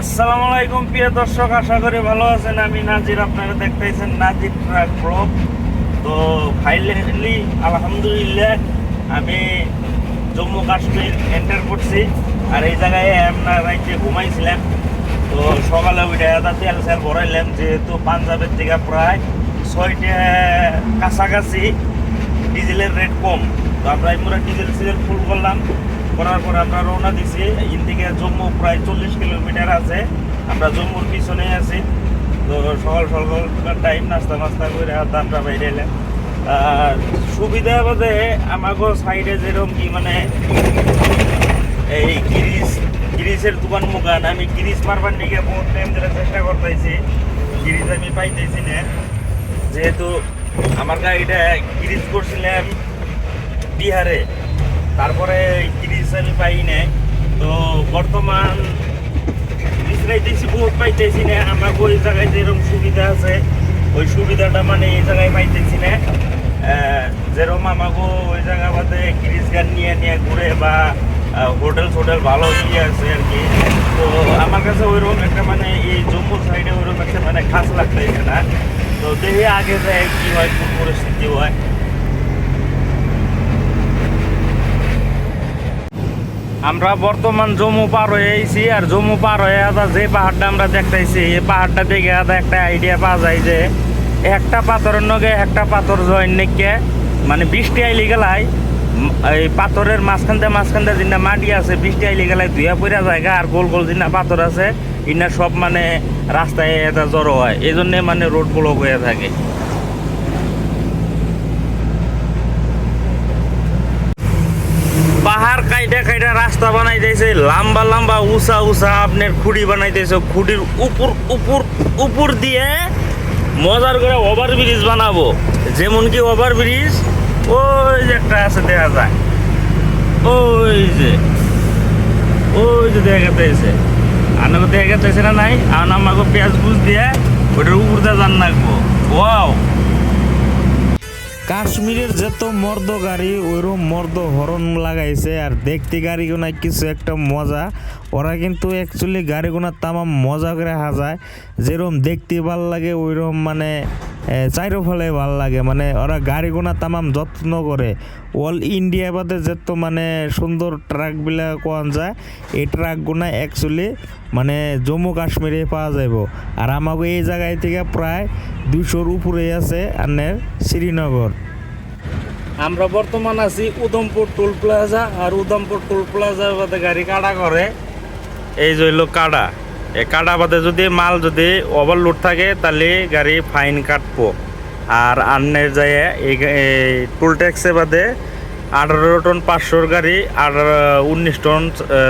আসসালামু আলাইকুম, প্রিয় দর্শক, আশা করি ভালো আছেন। আমি নাজির, আপনারা দেখতেছেন নাজির ট্রাক ব্লগ। তো ফাইনালি আলহামদুলিল্লাহ, আমি জম্মু কাশ্মীর এন্টার করছি। আর এই জায়গায় আমরা রাইতে ঘুমাইছিলাম। তো সকালে উঠে এটা তেল সেল ভরাইলাম যেহেতু পাঞ্জাবের থেকে প্রায় ছয়টা কাছাকাছি ডিজেলের রেট কম। তো আমরা আমরা ডিজেল সিজেল ফুল করলাম। করার পর আমরা রওনা দিছি। ইন থেকে জম্মু প্রায় চল্লিশ কিলোমিটার আছে। আমরা জম্মুর পিছনেই আছি। তো সকাল সকাল টাইম নাস্তা মাস্তা করে আমরা বাইরে এলাম। আর সুবিধা বাদে আমাকে সাইডে যেরকম কি মানে এই গিরিজ গিরিজের দোকান মুখান আমি গিরিজ মারবার দিকে বহুত টাইম ধরে চেষ্টা করতেছি। গিরিজ আমি পাইতেছি না। যেহেতু আমার গাড়িটা গিরিজ করছিলাম বিহারে। তারপরে আমি পাই নাই। তো বর্তমান বিশ্রাইতেছি বহুত পাইতেছি না আমাকে ওই জায়গায় যেরকম সুবিধা আছে, ওই সুবিধাটা মানে এই জায়গায় পাইতেছি না যেরকম আমাকে ওই জায়গা বাদে গিরিজ গান নিয়ে নিয়ে ঘুরে বা হোটেল ফোটেল ভালো ইয়ে আছে আর কি। তো আমার কাছে ওইরকম একটা মানে এই জম্মু সাইডে ওইরকম একটা মানে খাস লাগতেছে না। তো দেখি আগে যায় কি হয় কোন পরিস্থিতি হয়। আমরা বর্তমান জম্মু পার হয়ে আইছি আর জম্মু পার হয়ে আদা যে পাহাড়টা আমরা দেখতেছি এই পাহাড়টা দেখে আদা একটা আইডিয়া পাওয়া যায় যে একটা পাথরের নগে একটা পাথর জয়েন নাকি মানে বৃষ্টি আইলি গেলাই এই পাথরের মাঝখান দিয়ে মাঝখান দিয়ে যেটা মাটি আছে, বৃষ্টি আইলি গেলাই ধুয়া পড়া জায়গা আর গোল গোল যেটা পাথর আছে ইনা সব মানে রাস্তায় এটা জড়ো হয়। এই জন্যে মানে রোড ব্লক হয়ে থাকে। কাইটা রাস্তা বানাই দিয়েছে, লম্বা লম্বা উঁচা উঁচা আপনার খুঁড়ি বানাই দিয়েছে, খুঁড়ির উপর উপর উপর দিয়ে মজার করে ওভার ব্রিজ বানাবো। যেমন কি ওভার ব্রিজ ওই যে একটা আছে দেখা যায়। ওই যে ওই যে দেখা গেছে আনাকে দেখা গেছে না নাই? আর আমাকে পেঁয়াজ বুঝ দিয়ে ওটার উপর দিয়ে জান রাখব ওয়াও! কাশ্মীরের যত মর্দ গাড়ি ওইরকম মর্দ হরন লাগাইছে আর দেখতে গাড়িগুনা কিছু একটা মজা। ওরা কিন্তু অ্যাকচুয়ালি গাড়িগুনা তামাম মজা করে হাজায় যেরকম দেখতে ভালো লাগে, ওইরকম মানে চাইরো ফলে ভালো লাগে। মানে ওরা গাড়িগুনা তামাম যত্ন করে। অল ইন্ডিয়া বাদে যত মানে সুন্দর ট্রাকগুলা কোয়ান যায়, এই ট্রাকগুনা অ্যাকচুয়ালি মানে জম্মু কাশ্মীরে পাওয়া যাইব। আর আমাকে এই জায়গায় থেকে প্রায় দুশোর উপরে আছে আনের শ্রীনগর। আমরা বর্তমান আছি উদমপুর টোল প্লাজা আর উদমপুর টোল প্লাজার বাদে গাড়ি কাটা করে। এই যে হইল কাটা এই কাটা বাদে যদি মাল যদি ওভারলোড থাকে, তাহলে গাড়ি ফাইন কাটবো। আর আন্নের যায় এই টোল ট্যাক্সে বাদে আঠারো টন পাঁচশোর গাড়ি আর উনিশ টন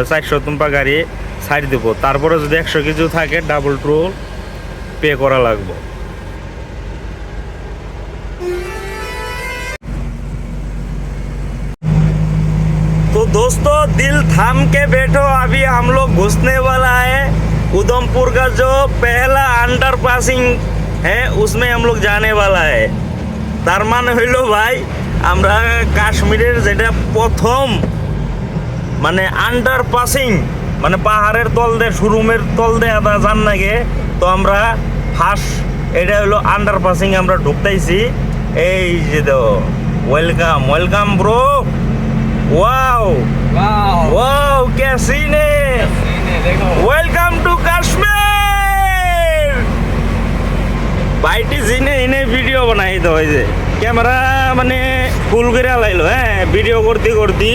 চারশো তুম্পা গাড়ি ছাড় দেবো। তারপরে যদি একশো কিছু থাকে ডাবল টোল পে করা লাগবে। दोस्तों दिल थाम के बैठो अभी हम लोग घुसने वाला है उधमपुर का जो पहला अंडर पासिंग है उसमें हम लोग जाने वाला है তার মানে হইল ভাই আমরা কাশ্মীরের যেটা প্রথম মানে আন্ডার পাসিং মানে পাহাড়ের তল দিয়ে শোরুমের তল দিয়ে আদা যান নাগে তো আমরা ফার্স্ট এটা হলো আন্ডার পাসিং আমরা ঢুকতেইছি এই যে দো welcome welcome bro wow wow কে সিনে ওয়েলকাম টু কাশ্মীর ভাইটি জিনে এনে ভিডিও বানাই তো হয়েছে ক্যামেরা মানে ফুল করে লাইলো হ্যাঁ? ভিডিও করতে করতে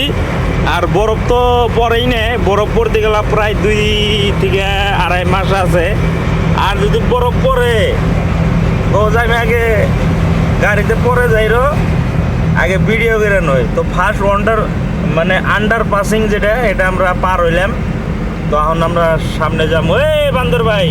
আর বরফ তো পরেই নে। বরফ পড়তে গেলে প্রায় দুই থেকে আড়াই মাস আছে। আর যদি বরফ পরে তো আমি আগে গাড়িতে পরে যাইরো। আগে ভিডিও করে নয়। তো ফার্স্ট ওয়ান্ডার মানে আন্ডার পাসিং যেটা, এটা আমরা পার হইলাম। তো এখন আমরা সামনে যাব। এই বান্দর ভাই!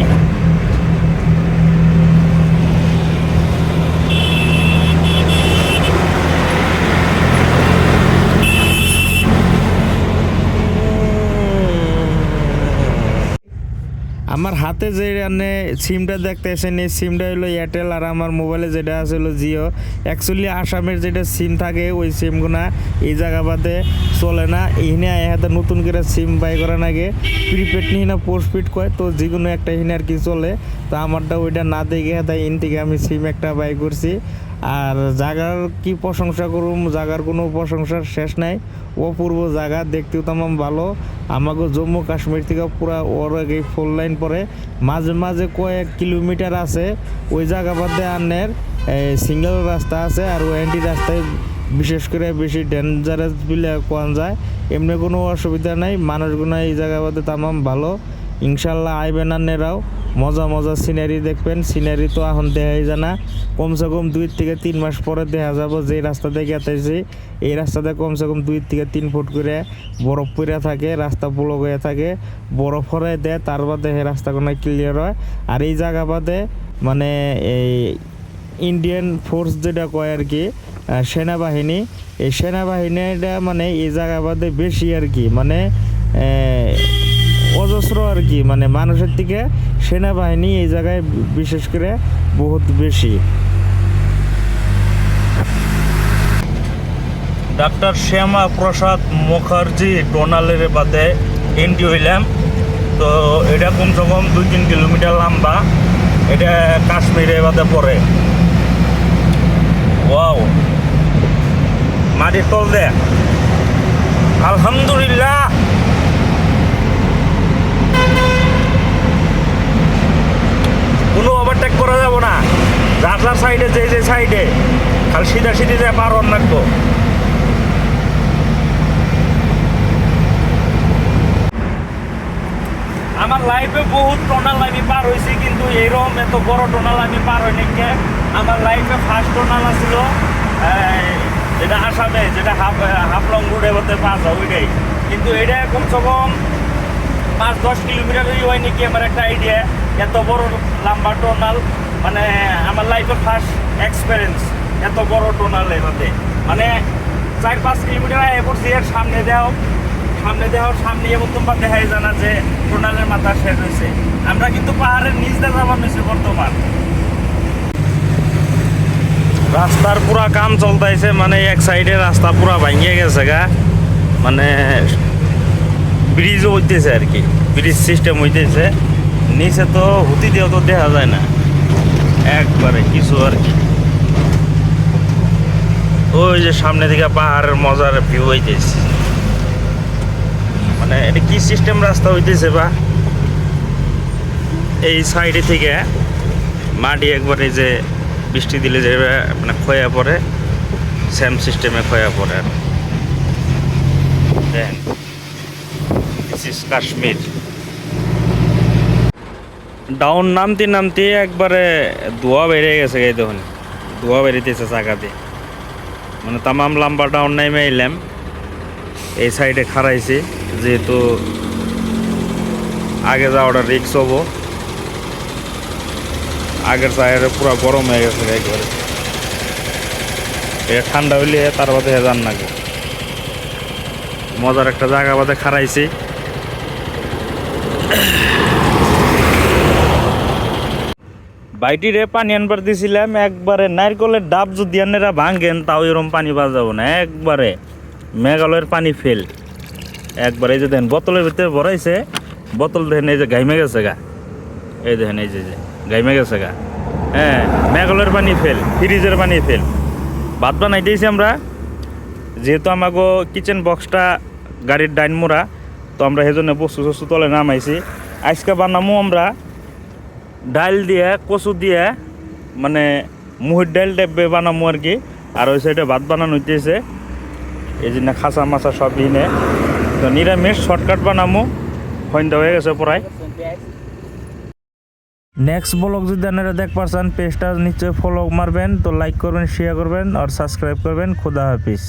হাতে যে রান্নে সিমটা দেখতেছেন এই সিমটা হলো এয়ারটেল আর আমার মোবাইলে যেটা আছে হলো জিও অ্যাকচুয়ালি আসামের যেটা সিম থাকে, ওই সিমগুনা এই জায়গা বাদে চলে না। এইখানে হাতে নতুন করে সিম বাই করা নাগে প্রিপেড নিয়ে না পোস্টপেড কয়, তো যে কোনো একটা হিনে আর কি চলে। তো আমারটা ওইটা না দেখে হাতে ইন থেকে আমি সিম একটা বাই করছি। আর জাগার কি প্রশংসা করুম? জাগার কোনো প্রশংসার শেষ নাই। অপূর্ব জায়গা দেখতেও তেমন ভালো। আমাকে জম্মু কাশ্মীর থেকে পুরা ওর আগে ফোর লাইন পরে মাঝে মাঝে কয়েক কিলোমিটার আছে। ওই জায়গা বাদে আনের সিঙ্গেল রাস্তা আছে আর ওয়ান্টি রাস্তায় বিশেষ করে বেশি ডেঞ্জারাস বলে কোয়া যায়। এমনি কোনো অসুবিধা নাই। মানুষগুলো এই জায়গা বাদে তামাম ভালো। ইনশাল্লাহ আইবেন আনেরাও মজা মজা সিনারি দেখবেন। সিনারি তো এখন দেখাই জানা কমসে কম দুই থেকে তিন মাস পরে দেখা যাব যে রাস্তা দিয়ে গেতেছি। এই রাস্তাতে কমসে কম দুই থেকে তিন ফুট করে বরফ পড়ে থাকে, রাস্তা ব্লক হয়ে থাকে। বরফ হরে দেয়, তার বাদে এই রাস্তা কোনো ক্লিয়ার হয়। আর এই জায়গা বাদে মানে এই ইন্ডিয়ান ফোর্স যেটা কয় আর কি সেনাবাহিনী, এই সেনাবাহিনীটা মানে এই জায়গা বাদে বেশি আর কি। মানে অজস্র আর কি মানে মানুষের থেকে সেনাবাহিনী এই জায়গায় বিশেষ করে বহুত বেশি। ডাক্তার শ্যামা প্রসাদ মুখার্জি টোনালের বাদে এন্ট্রি হইলাম। তো এটা কমসে কম দুই তিন কিলোমিটার লম্বা। এটা কাশ্মীরে বাদে পড়ে। ওয়াও। মাটির তল দে। আলহামদুলিল্লাহ কোনো ওভারটেক করা যাব না যার যার সাইডে যে যে সাইডে খালি সিধা সিধি দিয়ে পার হন আমার লাইফে বহুত টোনাল আমি পার হয়েছি কিন্তু এরকম এত বড় টোনাল আমি পার হইনি কে? আমার লাইফে ফার্স্ট টোনাল আছিল যেটা আসামে, যেটা হাফ হাফলং রোডে হতে পাস হয় ওইটাই কিন্তু এটা কমসে কম পাঁচ, দশ কিলোমিটারই হয় নাকি আমার একটা আইডিয়া এত বড় লম্বা টোনাল মানে আমার লাইফে ফার্স্ট এক্সপিরিয়েন্স এত বড় টোনাল এটাতে মানে চার পাঁচ কিলোমিটার আগে পড়ছি, এর সামনে দেও, সামনে দেওয়ার সামনে এবং তোমার দেখাই জানা যে টোনালের মাথা শেষ হয়েছে। আমরা কিন্তু পাহাড়ের নিচ দিয়ে যাবার বর্তমান। রাস্তার পুরা কাম চলতেছে মানে এক সাইডে রাস্তা পুরা ভাঙিয়ে গেছে গা। মানে ব্রিজও হইতেছে আর কি, ব্রিজ সিস্টেম হইতেছে। নিচে তো হুতি দিয়েও তো দেখা যায় না। একবারে কিছু আর কি। ওই যে সামনে দিকে পাহাড়ের মজার ভিউ হইতেছে। মানে এটা কি সিস্টেম রাস্তা হইতেছে বা? এই সাইডে থেকে মাটি একবারে যে বৃষ্টি দিলে যে মানে ক্ষয়া পড়ে সেম সিস্টেমে ক্ষয়া পড়ে আর। ইজ কাশ্মীর ডাউন নামতে নামতে একবারে ধোয়া বেড়ে গেছে এই দেখুন ধোয়া বেরিতেছে চাকা দিয়ে মানে তামাম লাম্বা ডাউন নামে এলাম। এই সাইডে খারাইছি যেহেতু আগে যাওয়াটা রিক্স হব, আগের সাইডে পুরো গরম হয়ে গেছে একবারে। এটা ঠান্ডা হইলে তার বাদে যান না মজার একটা জায়গা বাদে খারাইছি বাইটিরে পানি আনবার দিছিলাম, একবারে নারকলের ডাব যদি আনেরা ভাঙ্গেন তাও এরম পানি বাজাবো না, একবারে মেঘালয়ের পানি ফেল। একবার এই যে দেখেন, বোতলের ভিতরে ভরাইছে, বোতল দেখেন এই যে গাইমে গেছে গা। এই দেখেন, এই যে গাইমে গেছে গা। হ্যাঁ মেঘালয়ের পানি ফেল, ফ্রিজের পানি ফেল। ভাত বানাই দিয়েছি আমরা, যেহেতু আমাকে কিচেন বক্সটা গাড়ির ডাইন মোড়া, তো আমরা সেজন্য বস্তু টস্তু তলে নামাইছি। আজকে বানামো আমরা ডাল দিয়ে, কচু দিয়ে মানে মুহির ডাল টাইপে বানামো আর কি। আর ওই সাইডে ভাত বানানো হইতেছে। এই জন্য খাসা মাছা সব দিনে তো নিরামিষ শর্টকাট বানামো। সন্ধ্যা হয়ে গেছে প্রায়। নেক্সট ব্লগ যদি আপনারা দেখ পারছেন পেজটা নিশ্চয়ই ফলো মারবেন। তো লাইক করবেন শেয়ার করবেন, আর সাবস্ক্রাইব করবেন। খুদা হাফিজ।